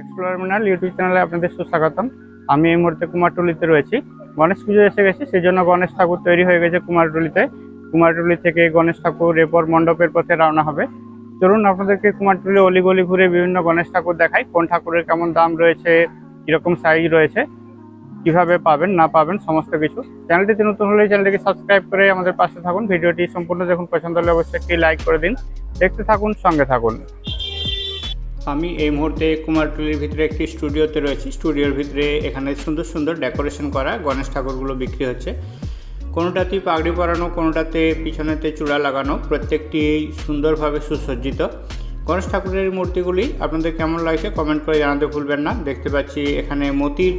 Explorer YouTube চ্যানেলে আপনাদের সুস্বাগতম। আমি এই মুহূর্তে কুমারটুলিতে রয়েছি। গণেশ পুজো এসে গেছে সেই জন্য গণেশ ঠাকুর তৈরি হয়ে গেছে কুমারটুলিতে। কুমারটুলি থেকে গণেশ ঠাকুর এরপর মণ্ডপের পথে রওনা হবে। চলুন আপনাদেরকে কুমারটুলি অলিগলি ঘুরে বিভিন্ন গণেশ ঠাকুর দেখাই। কোন ঠাকুরের কেমন দাম রয়েছে, কীরকম সাইজ রয়েছে, কীভাবে পাবেন, না পাবেন, সমস্ত কিছু। চ্যানেলটিতে নতুন হলে চ্যানেলটিকে সাবস্ক্রাইব করে আমাদের পাশে থাকুন। ভিডিওটি সম্পূর্ণ দেখুন, পছন্দ হলে অবশ্যই একটি লাইক করে দিন। দেখতে থাকুন, সঙ্গে থাকুন। আমি এই মুহূর্তে কুমারটুলির ভিতরে একটি স্টুডিওতে রয়েছি। স্টুডিওর ভিতরে এখানে সুন্দর সুন্দর ডেকোরেশন করা গণেশ ঠাকুরগুলো বিক্রি হচ্ছে। কোনোটাতে পাগড়ি পরানো, কোনোটাতে পিছনেতে চূড়া লাগানো, প্রত্যেকটি সুন্দরভাবে সুসজ্জিত। গণেশ ঠাকুরের মূর্তিগুলি আপনাদের কেমন লাগছে কমেন্ট করে জানাতে ভুলবেন না। দেখতে পাচ্ছি এখানে মতির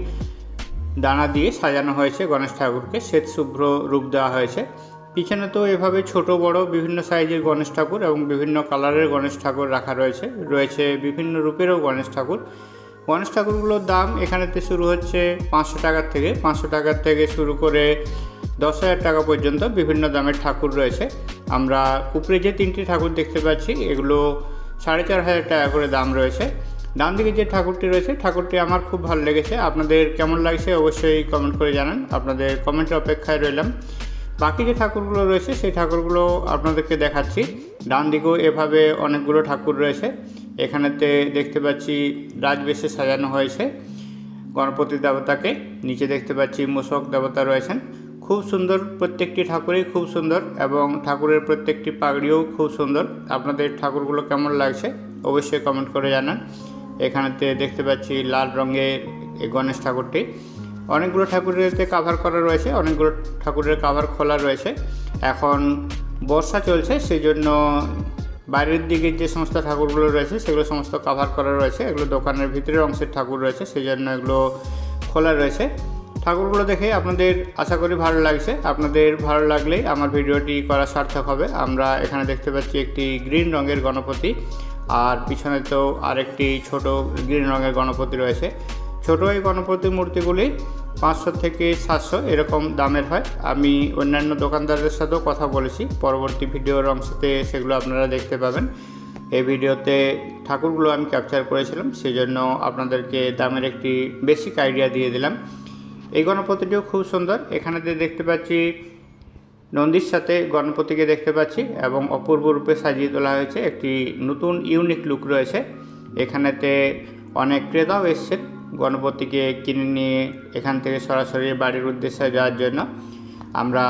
দানা দিয়ে সাজানো হয়েছে গণেশ ঠাকুরকে। শ্বেত শুভ্র রূপ দেওয়া হয়েছে। পিছনে তো এভাবে ছোট, বড় বিভিন্ন সাইজের গণেশ ঠাকুর এবং বিভিন্ন কালারের গণেশ ঠাকুর রাখা রয়েছে। রয়েছে বিভিন্ন রূপেরও গণেশ ঠাকুর। গণেশ ঠাকুরগুলোর দাম এখানেতে শুরু হচ্ছে পাঁচশো টাকার থেকে। পাঁচশো টাকার থেকে শুরু করে দশ হাজার টাকা পর্যন্ত বিভিন্ন দামের ঠাকুর রয়েছে। আমরা উপরে যে তিনটি ঠাকুর দেখতে পাচ্ছি, এগুলো সাড়ে চার হাজার টাকা করে দাম রয়েছে। ডান দিকে যে ঠাকুরটি রয়েছে, ঠাকুরটি আমার খুব ভালো লেগেছে। আপনাদের কেমন লাগছে অবশ্যই কমেন্ট করে জানান। আপনাদের কমেন্টের অপেক্ষায় রইলাম। বাকি যে ঠাকুরগুলো রয়েছে, সেই ঠাকুরগুলো আপনাদেরকে দেখাচ্ছি। ডান দিকেও এভাবে অনেকগুলো ঠাকুর রয়েছে। এখানেতে দেখতে পাচ্ছি রাজবেশে সাজানো হয়েছে গণপতি দেবতাকে। নিচে দেখতে পাচ্ছি মূষক দেবতা রয়েছেন। খুব সুন্দর প্রত্যেকটি ঠাকুরই খুব সুন্দর এবং ঠাকুরের প্রত্যেকটি পাগড়িও খুব সুন্দর। আপনাদের ঠাকুরগুলো কেমন লাগছে অবশ্যই কমেন্ট করে জানান। এখানেতে দেখতে পাচ্ছি লাল রঙের গণেশ ঠাকুরটি। অনেকগুলো ঠাকুরেতে কাভার করা রয়েছে, অনেকগুলো ঠাকুরের কাভার খোলা রয়েছে। এখন বর্ষা চলছে সেই জন্য বাইরের দিকে যে সমস্ত ঠাকুরগুলো রয়েছে, সেগুলো সমস্ত কাভার করা রয়েছে। এগুলো দোকানের ভিতরের অংশের ঠাকুর রয়েছে সেই জন্য এগুলো খোলা রয়েছে। ঠাকুরগুলো দেখে আপনাদের আশা করি ভালো লাগছে। আপনাদের ভালো লাগলেই আমার ভিডিওটি করা সার্থক হবে। আমরা এখানে দেখতে পাচ্ছি একটি গ্রিন রঙের গণপতি, আর পিছনে তো আরেকটি ছোট গ্রিন রঙের গণপতি রয়েছে। ছোট এই গণপতি মূর্তিগুলি পাঁচশো থেকে সাতশো এরকম দামের হয়। আমি অন্যান্য দোকানদারের সাথেও কথা বলেছি। পরবর্তী ভিডিওর অংশতে সেগুলো আপনারা দেখতে পাবেন। এই ভিডিওতে ঠাকুরগুলো আমি ক্যাপচার করেছিলাম সেই জন্য আপনাদেরকে দামের একটি বেসিক আইডিয়া দিয়ে দিলাম। এই গণপতিটিও খুব সুন্দর। এখানেতে দেখতে পাচ্ছি, নন্দীর সাথে গণপতিকে দেখতে পাচ্ছি এবং অপূর্ব রূপে সাজিয়ে তোলা হয়েছে। একটি নতুন ইউনিক লুক রয়েছে। এখানেতে অনেক ক্রেতাও এসছেন। গণপতিকে কিনে নিয়ে এখান থেকে সরাসরি বাড়ির উদ্দেশ্যে যাওয়ার জন্য আমরা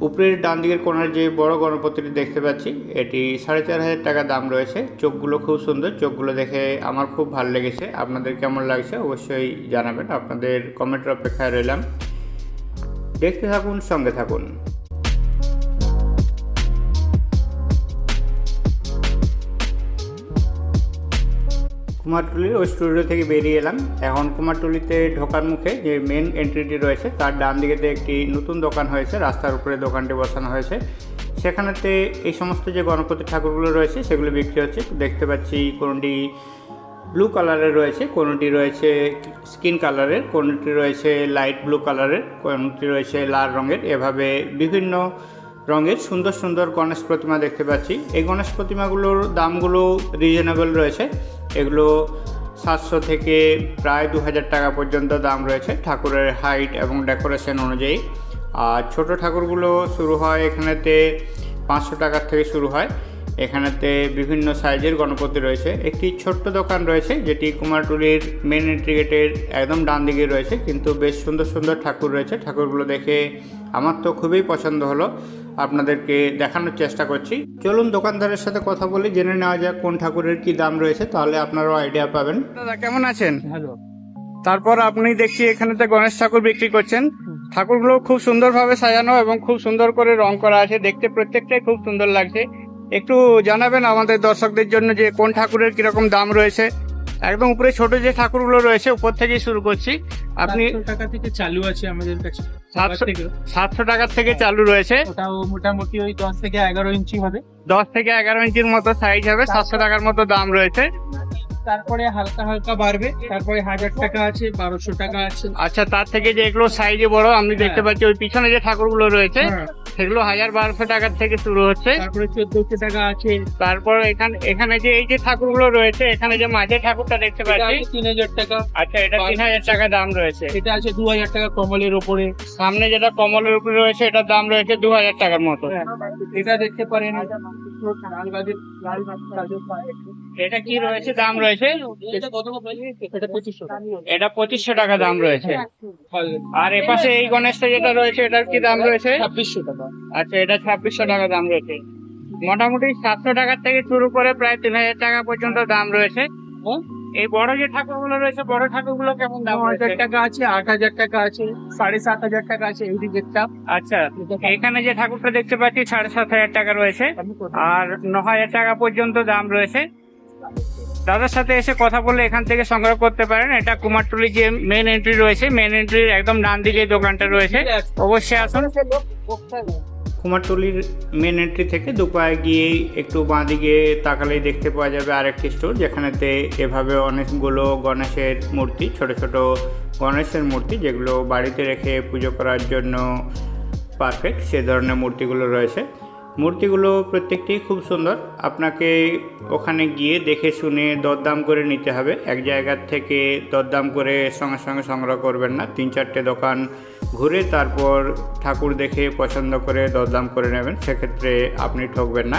উপরের ডান দিকের কোনার যে বড় গণপতিটি দেখতে পাচ্ছি, এটি সাড়ে চার হাজার টাকা দাম রয়েছে। চোখগুলো খুব সুন্দর, চোখগুলো দেখে আমার খুব ভালো লেগেছে। আপনাদের কেমন লাগছে অবশ্যই জানাবেন। আপনাদের কমেন্টের অপেক্ষায় রইলাম। দেখতে থাকুন, সঙ্গে থাকুন। কুমারটুলির ওই স্টুডিও থেকে বেরিয়ে এলাম। এখন কুমারটুলিতে ঢোকার মুখে যে মেন এন্ট্রিটি রয়েছে, তার ডান দিকেতে একটি নতুন দোকান হয়েছে, রাস্তার উপরে দোকানটি বসানো হয়েছে। সেখানেতে এই সমস্ত যে গণপতি ঠাকুরগুলো রয়েছে, সেগুলো বিক্রি হচ্ছে। দেখতে পাচ্ছি কোনটি ব্লু কালারের রয়েছে, কোনোটি রয়েছে স্কিন কালারের কোনোটি রয়েছে লাইট ব্লু কালারের কোনোটি রয়েছে লাল রঙের। এভাবে বিভিন্ন রঙের সুন্দর সুন্দর গণেশ প্রতিমা দেখতে পাচ্ছি। এই গণেশ প্রতিমাগুলোর দামগুলো রিজনেবল রয়েছে। এগুলো সাতশো থেকে প্রায় দু হাজার টাকা পর্যন্ত দাম রয়েছে ঠাকুরের হাইট এবং ডেকোরেশন অনুযায়ী। আর ছোট ঠাকুরগুলো শুরু হয় এখানেতে পাঁচশো টাকার থেকে শুরু হয়। এখানেতে বিভিন্ন সাইজের গণপতি রয়েছে। একটি ছোট্ট দোকান রয়েছে যেটি কুমারটুলির মেন এন্ট্রি গেটের একদম ডান দিকে রয়েছে। কিন্তু বেশ সুন্দর সুন্দর ঠাকুর রয়েছে। ঠাকুরগুলো দেখে আমার তো খুবই পছন্দ হলো। আপনাদেরকে দেখানোর চেষ্টা করছি। চলুন দোকানদারের সাথে কথা বলি জেনে নেওয়া যাক কোন ঠাকুরের কি দাম রয়েছে তাহলে আপনারাও আইডিয়া পাবেন। দাদা কেমন আছেন? ভালো। তারপর আপনি দেখছি এখানেতে গণেশ ঠাকুর বিক্রি করছেন। ঠাকুরগুলো খুব সুন্দরভাবে সাজানো এবং খুব সুন্দর করে রং করা আছে। দেখতে প্রত্যেকটাই খুব সুন্দর লাগছে। একটু জানাবেন আমাদের দর্শকদের জন্য যে কোন ঠাকুরের কীরকম দাম রয়েছে। একদম উপরে ছোট যে ঠাকুরগুলো রয়েছে উপর থেকেই শুরু করছি। আপনি আপনি টাকা থেকে চালু আছে আমাদের কাছে। সাতশো টাকার থেকে। চালু রয়েছে। ওটাও মোটামুটি ওই দশ থেকে এগারো ইঞ্চি হবে। দশ থেকে এগারো ইঞ্চির মতো সাইজ হবে সাতশো টাকার মতো দাম রয়েছে। তারপরে হালকা হালকা বাড়বে। তারপরে হাজার টাকা আছে বারোশো টাকা আছে। আচ্ছা তার থেকে যে এগুলো সাইজে বড় আমি দেখতে হ্যাঁ। পাচ্ছি ওই পিছনে যে ঠাকুরগুলো রয়েছে হ্যাঁ, সেগুলো হাজার বারোশো টাকার থেকে শুরু হচ্ছে। তারপরে চোদ্দশো টাকা আছে। তারপর এখানে এখানে যে এই যে ঠাকুরগুলো রয়েছে এখানে যে মাঝে ঠাকুরটা দেখতে পাচ্ছি। তিন হাজার টাকা। আচ্ছা এটা তিন হাজার টাকা দাম রয়েছে। এটা আছে দু হাজার টাকা কমলের ওপরে সামনে যেটা কমলের উপরে রয়েছে এটার দাম রয়েছে দু হাজার টাকার মতো। হ্যাঁ, এটা দেখতে পারেন। এটা কি রয়েছে? দাম রয়েছে? এটা পঁচিশশো এটা পঁচিশশো টাকা দাম রয়েছে। আর এপাশে এই গণেশটা যেটা রয়েছে এটার কি দাম রয়েছে? ছাব্বিশশো টাকা। আচ্ছা এটা ছাব্বিশশো টাকা দাম রয়েছে। মোটামুটি সাতশো টাকার থেকে শুরু করে প্রায় তিন হাজার টাকা পর্যন্ত দাম রয়েছে। হ্যাঁ? এই বড় যে ঠাকুরগুলো রয়েছে বড় ঠাকুরগুলো কেমন দাম হাজার টাকা আছে আট হাজার টাকা আছে সাড়ে সাত হাজার টাকা আছে এই দিকেরটা। আচ্ছা এখানে যে ঠাকুরটা দেখতে পাচ্ছি সাড়ে সাত হাজার টাকা রয়েছে। আর ন হাজার টাকা পর্যন্ত দাম রয়েছে। দাদার সাথে এসে কথা বলে এখান থেকে সংগ্রহ করতে পারেন। এটা কুমারটুলি যে মেন এন্ট্রি রয়েছে মেন এন্ট্রির একদম ডান দিকে দোকানটা রয়েছে। অবশ্যই আসুন। কুমারটুলির মেন এন্ট্রি থেকে দুপায়ে গিয়েই একটু বাঁ দিকে তাকালেই দেখতে পাওয়া যাবে আরেকটি স্টোর যেখানেতে এভাবে অনেকগুলো গণেশের মূর্তি, ছোট ছোট গণেশের মূর্তি, যেগুলো বাড়িতে রেখে পুজো করার জন্য পারফেক্ট সে ধরনের মূর্তিগুলো রয়েছে। মূর্তিগুলো প্রত্যেকটি খুব সুন্দর। আপনাকে ওখানে গিয়ে দেখে শুনে দরদাম করে নিতে হবে। এক জায়গার থেকে দরদাম করে সঙ্গে সঙ্গে সংগ্রহ করবেন না। তিন চারটে দোকান ঘুরে তারপর ঠাকুর দেখে পছন্দ করে দরদাম করে নেবেন। সেক্ষেত্রে আপনি ঠকবেন না।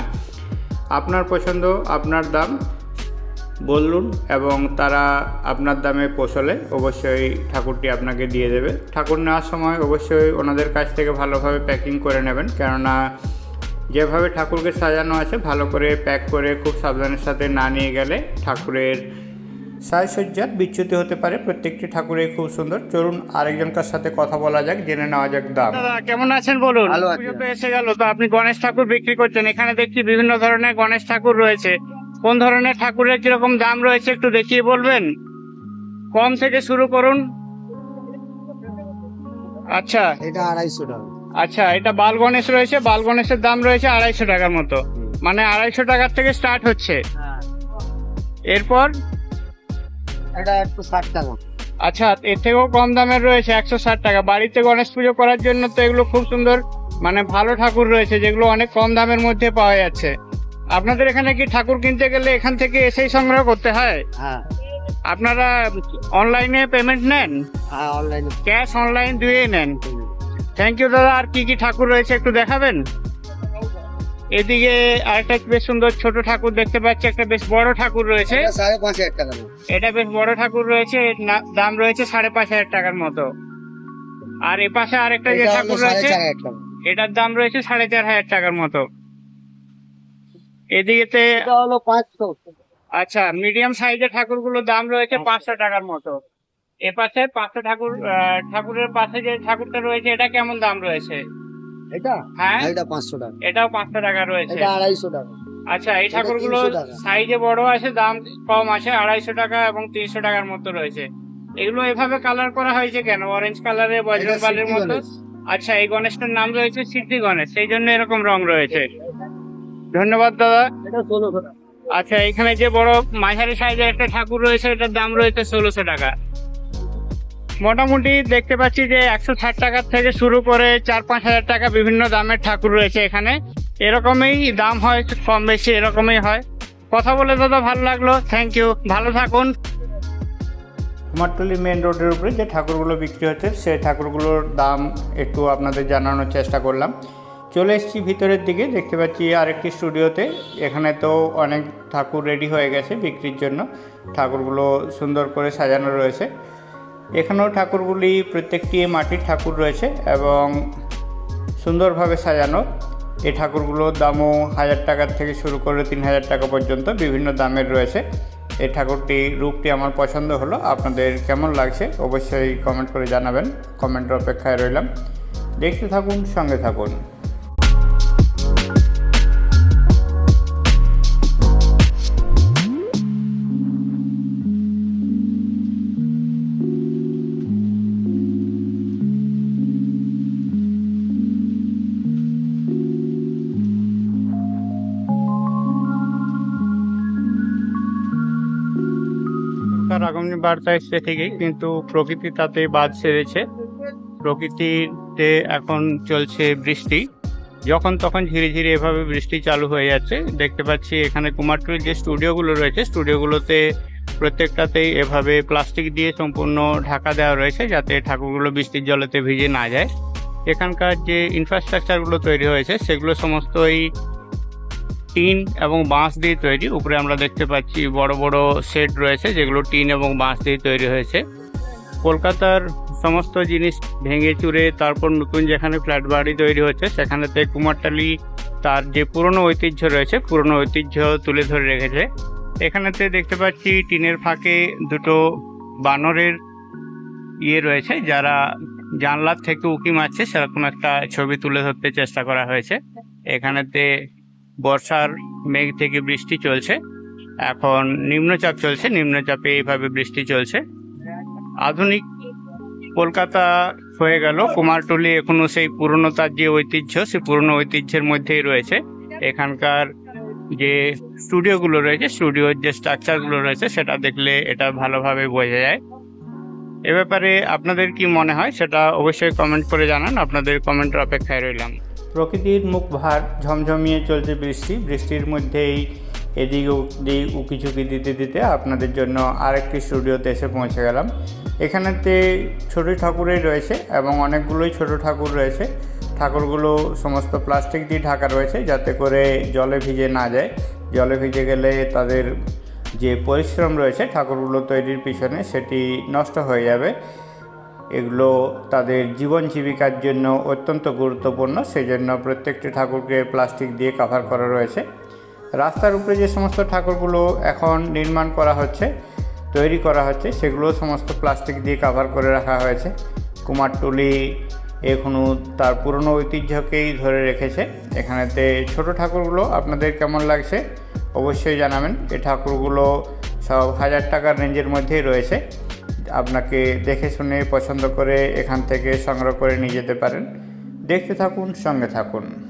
আপনার পছন্দ, আপনার দাম বলুন এবং তারা আপনার দামে পোষলে অবশ্যই ঠাকুরটি আপনাকে দিয়ে দেবে। ঠাকুর নেওয়ার সময় অবশ্যই ওনাদের কাছ থেকে ভালোভাবে প্যাকিং করে নেবেন। কেননা যেভাবে ঠাকুরকে সাজানো আছে ভালো করে প্যাক করে খুব সাবধানের সাথে না নিয়ে গেলে ঠাকুরের সাজসজ্জার বিচ্যুতি হতে পারে। প্রত্যেকটি ঠাকুরই খুব সুন্দর। চলুন আরেকজনকার সাথে কথা বলা যাক জেনে নেওয়া যাক দাম। দাদা কেমন আছেন বলুন। পুজো তো এসে গেল। তো আপনি গণেশ ঠাকুর বিক্রি করছেন। এখানে দেখছি বিভিন্ন ধরনের গণেশ ঠাকুর রয়েছে। কোন ধরনের ঠাকুরের কীরকম দাম রয়েছে একটু দেখিয়ে বলবেন? কম থেকে শুরু করুন। আচ্ছা। এটা আড়াইশো টাকা। আচ্ছা এটা বাল গণেশ রয়েছে বাল গণেশের দাম রয়েছে আড়াইশো টাকার মতো। মানে আড়াইশো টাকার থেকে স্টার্ট হচ্ছে। এরপর? এটা একশো ষাট টাকা। আচ্ছা এর থেকেও কম দামের রয়েছে একশো ষাট টাকা। বাড়িতে গণেশ পুজো করার জন্য তো এগুলো খুব সুন্দর মানে ভালো ঠাকুর রয়েছে যেগুলো অনেক কম দামের মধ্যে পাওয়া যাচ্ছে। আপনাদের এখানে কি ঠাকুর কিনতে গেলে এখান থেকে এসেই সংগ্রহ করতে হয়? হ্যাঁ। আপনারা অনলাইনে পেমেন্ট নেন? হ্যাঁ অনলাইনে ক্যাশ অনলাইন দুয়েই নেন? থ্যাংক ইউ দাদা। আর কি কি ঠাকুর রয়েছে একটু দেখাবেন? এদিকে আরেকটা বেশ সুন্দর ছোট ঠাকুর দেখতে পাচ্ছি। একটা বেশ বড় ঠাকুর রয়েছে। এটা সাড়ে পাঁচ হাজার টাকা এটা বেশ বড় ঠাকুর রয়েছে। এর না- দাম রয়েছে সাড়ে পাঁচ হাজার টাকার মতো। আর এ পাশে আরেকটা যে ঠাকুর রয়েছে এটার দাম রয়েছে সাড়ে চার হাজার টাকার মতো। এদিকেতে এটা হলো পাঁচশো। আচ্ছা মিডিয়াম সাইজের ঠাকুরগুলোর দাম রয়েছে পাঁচশো টাকার মতো। এ পাশে পাঁচশো ঠাকুর আহ, ঠাকুরের পাশে যে ঠাকুরটা রয়েছে এটা কেমন দাম রয়েছে? এটা? হ্যাঁ? এটা পাঁচশো টাকা। এটাও পাঁচশো টাকা রয়েছে। এটা আড়াইশো টাকা। আচ্ছা এই ঠাকুরগুলো সাইজে বড় আছে দাম কম আছে আড়াইশো টাকা এবং তিনশো টাকার মতো রয়েছে। এগুলো এভাবে কালার করা হয়েছে কেন? অরেঞ্জ কালারে বজরং এটা মতো? আচ্ছা এই গণেশটার নাম রয়েছে সিদ্ধি গণেশ। সেই জন্য এরকম রং রয়েছে। ধন্যবাদ দাদা। এটা ষোলোশো টাকা। আচ্ছা এখানে যে বড় মাঝারি সাইজের একটা ঠাকুর রয়েছে এটার দাম রয়েছে ষোলোশো টাকা। মোটামুটি দেখতে পাচ্ছি যে একশো ষাট টাকার থেকে শুরু করে চার পাঁচ হাজার টাকা বিভিন্ন দামের ঠাকুর রয়েছে এখানে। এরকমই দাম হয়, কম বেশি এরকমই হয়। কথা বলে দাদা ভালো লাগল থ্যাংক ইউ ভালো থাকুন। কুমারটুলি মেন রোডের উপরে যে ঠাকুরগুলো বিক্রি হচ্ছে, সেই ঠাকুরগুলোর দাম একটু আপনাদের জানানোর চেষ্টা করলাম। চলে এসেছি ভিতরের দিকে, দেখতে পাচ্ছি আরেকটি স্টুডিওতে। এখানে তো অনেক ঠাকুর রেডি হয়ে গেছে বিক্রির জন্য। ঠাকুরগুলো সুন্দর করে সাজানো রয়েছে। এখানেও ঠাকুরগুলি প্রত্যেকটি মাটির ঠাকুর রয়েছে এবং সুন্দরভাবে সাজানো। এই ঠাকুরগুলোর দামও হাজার টাকার থেকে শুরু করে তিন হাজার টাকা পর্যন্ত বিভিন্ন দামের রয়েছে। এই ঠাকুরটি, রূপটি আমার পছন্দ হলো। আপনাদের কেমন লাগছে অবশ্যই কমেন্ট করে জানাবেন। কমেন্টের অপেক্ষায় রইলাম। দেখতে থাকুন, সঙ্গে থাকুন। আগমনী বার্তা এসছে ঠিকই কিন্তু প্রকৃতি তাতে বাদ সেরেছে। প্রকৃতিতে এখন চলছে বৃষ্টি। যখন তখন ধীরে ধীরে এভাবে বৃষ্টি চালু হয়ে যাচ্ছে। দেখতে পাচ্ছি এখানে কুমারটুলির যে স্টুডিওগুলো রয়েছে স্টুডিওগুলোতে প্রত্যেকটাতেই এভাবে প্লাস্টিক দিয়ে সম্পূর্ণ ঢাকা দেওয়া রয়েছে যাতে ঠাকুরগুলো বৃষ্টির জলেতে ভিজে না যায়। এখানকার যে ইনফ্রাস্ট্রাকচারগুলো তৈরি হয়েছে, সেগুলো সমস্তই টিন এবং বাঁশ দিয়ে তৈরি। উপরে আমরা দেখতে পাচ্ছি বড় বড় শেড রয়েছে, যেগুলো টিন এবং বাঁশ দিয়ে তৈরি হয়েছে। কলকাতার সমস্ত জিনিস ভেঙে চুরে তারপর নতুন যেখানে ফ্ল্যাট বাড়ি তৈরি হচ্ছে, সেখানেতে কুমারটালি তার যে পুরনো ঐতিহ্য রয়েছে, পুরনো ঐতিহ্য তুলে ধরে রেখেছে। এখানেতে দেখতে পাচ্ছি টিনের ফাঁকে দুটো বানরের ইয়ে রয়েছে, যারা জানলার থেকে উকি মারছে, সেরকম একটা ছবি তুলে ধরতে চেষ্টা করা হয়েছে। এখানেতে বর্ষার মেঘ থেকে বৃষ্টি চলছে। এখন নিম্নচাপ চলছে, নিম্নচাপে এইভাবে বৃষ্টি চলছে। আধুনিক কলকাতা হয়ে গেল, কুমারটুলি এখনও সেই পুরনো তার যে ঐতিহ্য, সেই পুরনো ঐতিহ্যের মধ্যেই রয়েছে। এখানকার যে স্টুডিওগুলো রয়েছে, স্টুডিওর যে স্ট্রাকচারগুলো রয়েছে, সেটা দেখলে এটা ভালোভাবে বোঝা যায়। এ ব্যাপারে আপনাদের কি মনে হয়, সেটা অবশ্যই কমেন্ট করে জানান। আপনাদের কমেন্টের অপেক্ষায় রইলাম। প্রকৃতির মুখ ভার ঝমঝমিয়ে চলছে বৃষ্টি। বৃষ্টির মধ্যেই এদিক ওদিক উকি ঝুঁকি দিতে দিতে আপনাদের জন্য আরেকটি স্টুডিওতে এসে পৌঁছে গেলাম। এখানেতে ছোট ঠাকুরই রয়েছে এবং অনেকগুলোই ছোট ঠাকুর রয়েছে। ঠাকুরগুলো সমস্ত প্লাস্টিক দিয়ে ঢাকা রয়েছে যাতে করে জলে ভিজে না যায়। জলে ভিজে গেলে তাদের যে পরিশ্রম রয়েছে ঠাকুরগুলো তৈরির পিছনে সেটি নষ্ট হয়ে যাবে। এগুলো তাদের জীবন জীবিকার জন্য অত্যন্ত গুরুত্বপূর্ণ। সেই জন্য প্রত্যেকটি ঠাকুরকে প্লাস্টিক দিয়ে কাভার করা রয়েছে। রাস্তার উপরে যে সমস্ত ঠাকুরগুলো এখন নির্মাণ করা হচ্ছে, তৈরি করা হচ্ছে, সেগুলো সমস্ত প্লাস্টিক দিয়ে কাভার করে রাখা হয়েছে। কুমারটুলি এখনও তার পুরনো ঐতিহ্যকেই ধরে রেখেছে। এখানেতে ছোট ঠাকুরগুলো, আপনাদের কেমন লাগছে অবশ্যই জানাবেন। এই ঠাকুরগুলো সব হাজার টাকার রেঞ্জের মধ্যেই রয়েছে। আপনাকে দেখে শুনে পছন্দ করে এখান থেকে সংগ্রহ করে নিয়ে যেতে পারেন। দেখতে থাকুন, সঙ্গে থাকুন।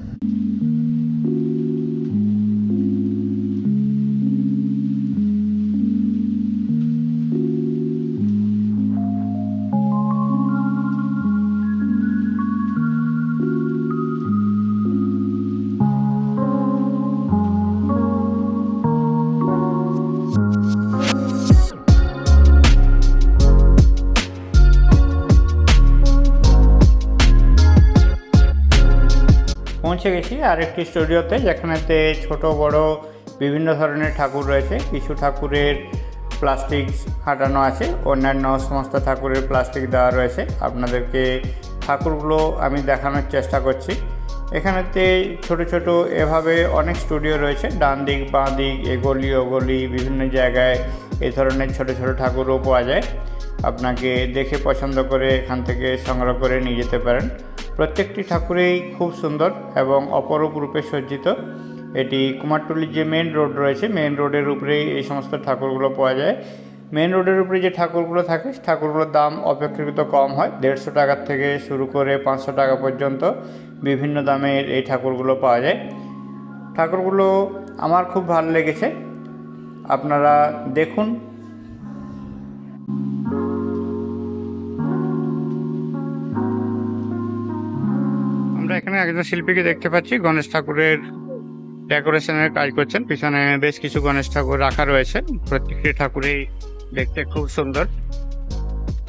পৌঁছে গেছি আরেকটি স্টুডিওতে যেখানেতে ছোট, বড় বিভিন্ন ধরনের ঠাকুর রয়েছে। কিছু ঠাকুরের প্লাস্টিক হাঁটানো আছে, অন্যান্য সমস্ত ঠাকুরের প্লাস্টিক দেওয়া রয়েছে। আপনাদেরকে ঠাকুরগুলো আমি দেখানোর চেষ্টা করছি। এখানেতে ছোট ছোট এভাবে অনেক স্টুডিও রয়েছে। ডান দিক, বাঁ দিক, এগলি, ওগলি, বিভিন্ন জায়গায় এই ধরনের ছোট ছোট ঠাকুরও পাওয়া যায়। আপনাকে দেখে পছন্দ করে এখান থেকে সংগ্রহ করে নিয়ে যেতে পারেন। প্রত্যেকটি ঠাকুরেই খুব সুন্দর এবং অপরূপ রূপে সজ্জিত। এটি কুমারটুলির যে মেন রোড রয়েছে মেন রোডের উপরেই এই সমস্ত ঠাকুরগুলো পাওয়া যায়। মেন রোডের উপরে যে ঠাকুরগুলো থাকে ঠাকুরগুলোর দাম অপেক্ষাকৃত কম হয়। দেড়শো টাকার থেকে শুরু করে পাঁচশো টাকা পর্যন্ত বিভিন্ন দামের এই ঠাকুরগুলো পাওয়া যায়। ঠাকুরগুলো আমার খুব ভালো লেগেছে। আপনারা দেখুন এখানে একজন শিল্পীকে দেখতে পাচ্ছি। গণেশ ঠাকুরের ডেকোরেশনের কাজ করছেন। পিছনে বেশ কিছু গণেশ ঠাকুর রাখা রয়েছে। প্রত্যেকটি ঠাকুরই দেখতে খুব সুন্দর।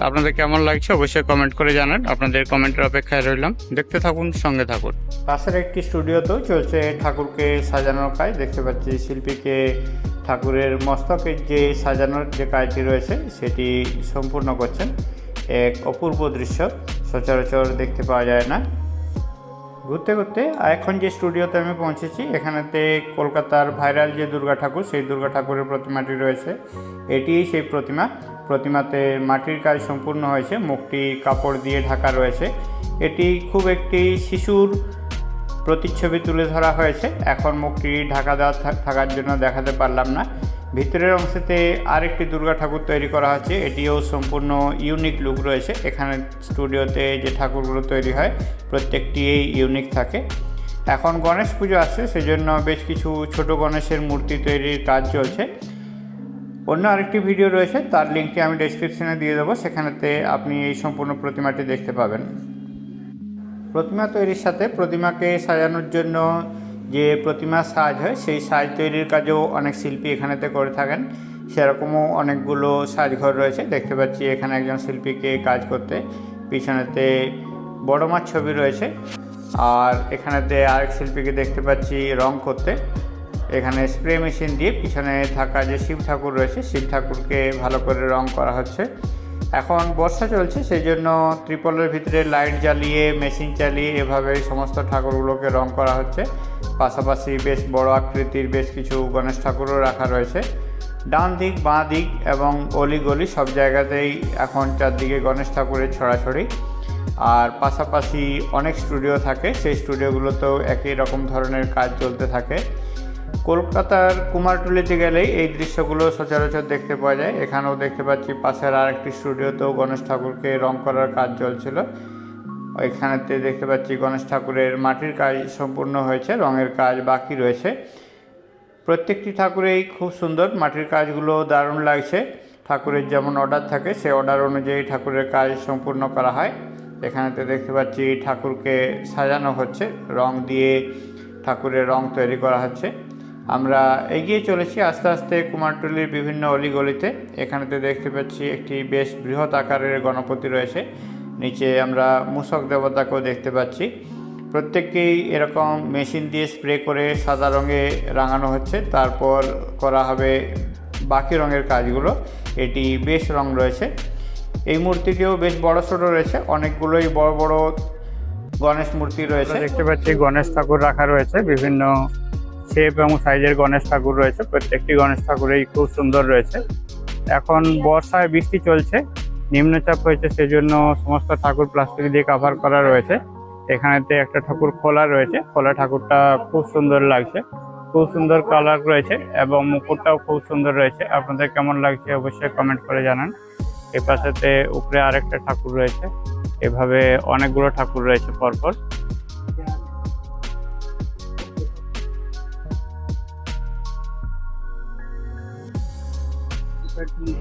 আপনাদের কেমন লাগছে অবশ্যই কমেন্ট করে জানান। আপনাদের কমেন্টের অপেক্ষায় রইলাম। দেখতে থাকুন, সঙ্গে থাকুন। পাশের একটি স্টুডিওতেও চলছে ঠাকুরকে সাজানোর কাজ। দেখতে পাচ্ছি শিল্পীকে ঠাকুরের মস্তকের যে সাজানোর যে কাজটি রয়েছে, সেটি সম্পূর্ণ করছেন। এক অপূর্ব দৃশ্য। সচরাচর দেখতে পাওয়া যায় না। ঘুরতে ঘুরতে এখন যে স্টুডিওতে আমি পৌঁছেছি, এখানেতে কলকাতার ভাইরাল যে দুর্গা ঠাকুর, সেই দুর্গা ঠাকুরের প্রতিমাটি রয়েছে। এটি সেই প্রতিমা। প্রতিমাতে মাটির কাজ সম্পূর্ণ হয়েছে, মুখটি কাপড় দিয়ে ঢাকা রয়েছে। এটি খুব একটি শিশুর প্রতিচ্ছবি তুলে ধরা হয়েছে। এখন মুখটি ঢাকা দেওয়া থাকার জন্য দেখাতে পারলাম না। ভিতরের অংশেতে আরেকটি দুর্গা ঠাকুর তৈরি করা হচ্ছে এটিও সম্পূর্ণ ইউনিক লুক রয়েছে। এখানে স্টুডিওতে যে ঠাকুরগুলো তৈরি হয় প্রত্যেকটি ইউনিক থাকে। এখন গণেশ পুজো আসছে, সেজন্য বেশ কিছু ছোট গণেশের মূর্তি তৈরির কাজ চলছে। অন্য আরেকটি ভিডিও রয়েছে, তার লিঙ্কটি আমি ডেসক্রিপশনে দিয়ে দেবো। সেখানেতে আপনি এই সম্পূর্ণ প্রতিমাটি দেখতে পাবেন। প্রতিমা তৈরির সাথে প্রতিমাকে সাজানোর জন্য যে প্রতিমার সাজ হয়, সেই সাজ তৈরির কাজও অনেক শিল্পী এখানেতে করে থাকেন। সেরকমও অনেকগুলো সাজঘর রয়েছে। দেখতে পাচ্ছি এখানে একজন শিল্পীকে কাজ করতে। পিছনেতে বড় মাছ ছবি রয়েছে। আর এখানেতে আরেক শিল্পীকে দেখতে পাচ্ছি রং করতে। এখানে স্প্রে মেশিন দিয়ে পিছনে থাকা যে শিব ঠাকুর রয়েছে, শিব ঠাকুরকে ভালো করে রং করা হচ্ছে। এখন বর্ষা চলছে, সেই জন্য ত্রিপলের ভিতরে লাইট জ্বালিয়ে, মেশিন চালিয়ে এভাবে সমস্ত ঠাকুরগুলোকে রং করা হচ্ছে। পাশাপাশি বেশ বড় আকৃতির বেশ কিছু গণেশ ঠাকুরও রাখা রয়েছে। ডান দিক, বাঁ দিক এবং অলি গলি সব জায়গাতেই এখন চারদিকে গণেশ ঠাকুরের ছড়াছড়ি। আর পাশাপাশি অনেক স্টুডিও থাকে, সেই স্টুডিওগুলোতেও একই রকম ধরনের কাজ চলতে থাকে। কলকাতার কুমারটুলিতে গেলেই এই দৃশ্যগুলো সচরাচর দেখতে পাওয়া যায়। এখানেও দেখতে পাচ্ছি পাশের আরেকটি স্টুডিওতেও গণেশ ঠাকুরকে রং করার কাজ চলছিল। এখানেতে দেখতে পাচ্ছি গণেশ ঠাকুরের মাটির কাজ সম্পূর্ণ হয়েছে, রঙের কাজ বাকি রয়েছে। প্রত্যেকটি ঠাকুরেই খুব সুন্দর, মাটির কাজগুলো দারুণ লাগছে। ঠাকুরের যেমন অর্ডার থাকে, সে অর্ডার অনুযায়ী ঠাকুরের কাজ সম্পূর্ণ করা হয়। এখানেতে দেখতে পাচ্ছি ঠাকুরকে সাজানো হচ্ছে, রং দিয়ে ঠাকুরের রং তৈরি করা হচ্ছে। আমরা এগিয়ে চলেছি আস্তে আস্তে কুমারটুলির বিভিন্ন অলিগলিতে। এখানেতে দেখতে পাচ্ছি একটি বেশ বৃহৎ আকারের গণপতি রয়েছে। নিচে আমরা মূষক দেবতাকেও দেখতে পাচ্ছি। প্রত্যেককেই এরকম মেশিন দিয়ে স্প্রে করে সাদা রঙে রাঙানো হচ্ছে। তারপর করা হবে বাকি রঙের কাজগুলো। এটি বেশ রং রয়েছে। এই মূর্তিটিও বেশ বড় ছোট রয়েছে। অনেকগুলোই বড় বড় গণেশ মূর্তি রয়েছে। দেখতে পাচ্ছি গণেশ ঠাকুর রাখা রয়েছে। বিভিন্ন শেপ এবং সাইজের গণেশ ঠাকুর রয়েছে। প্রত্যেকটি গণেশ ঠাকুরই খুব সুন্দর রয়েছে। এখন বর্ষায় বৃষ্টি চলছে, নিম্নচাপ হয়েছে, সেজন্য সমস্ত ঠাকুর প্লাস্টিক দিয়ে কাভার করা রয়েছে। এখানেতে একটা ঠাকুর খোলা রয়েছে, খোলা ঠাকুরটা খুব সুন্দর লাগছে। খুব সুন্দর কালার রয়েছে এবং মুকুরটাও খুব সুন্দর রয়েছে। আপনাদের কেমন লাগছে অবশ্যই কমেন্ট করে জানান। এ পাশেতে উপরে আরেকটা ঠাকুর রয়েছে। এভাবে অনেকগুলো ঠাকুর রয়েছে পরপর। বৃষ্টি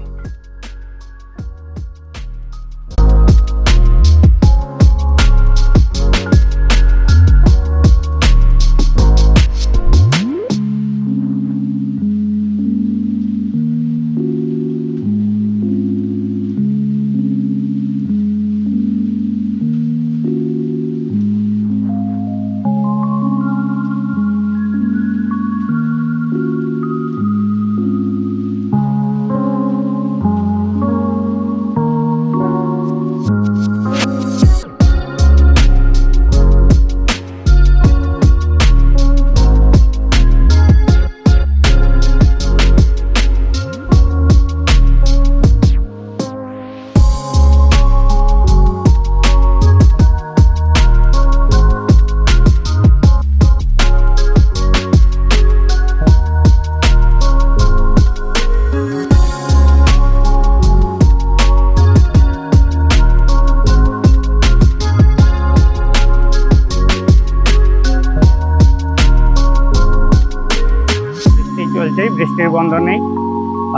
চলছেই বৃষ্টির বন্ধ নেই।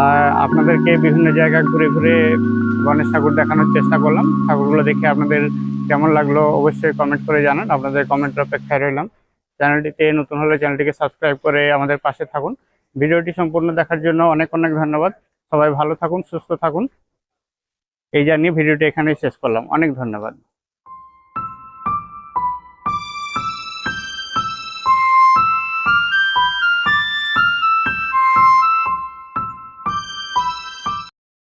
আর আপনাদেরকে বিভিন্ন জায়গা ঘুরে ঘুরে গণেশ ঠাকুর দেখানোর চেষ্টা করলাম। ঠাকুরগুলো দেখে আপনাদের কেমন লাগল অবশ্যই কমেন্ট করে জানান। আপনাদের কমেন্টের অপেক্ষায় রইলাম। চ্যানেলটিতে নতুন হলে চ্যানেলটিকে সাবস্ক্রাইব করে আমাদের পাশে থাকুন। ভিডিওটি সম্পূর্ণ দেখার জন্য অনেক অনেক ধন্যবাদ। সবাই ভালো থাকুন, সুস্থ থাকুন। এই জানিয়ে ভিডিওটি এখানেই শেষ করলাম। অনেক ধন্যবাদ।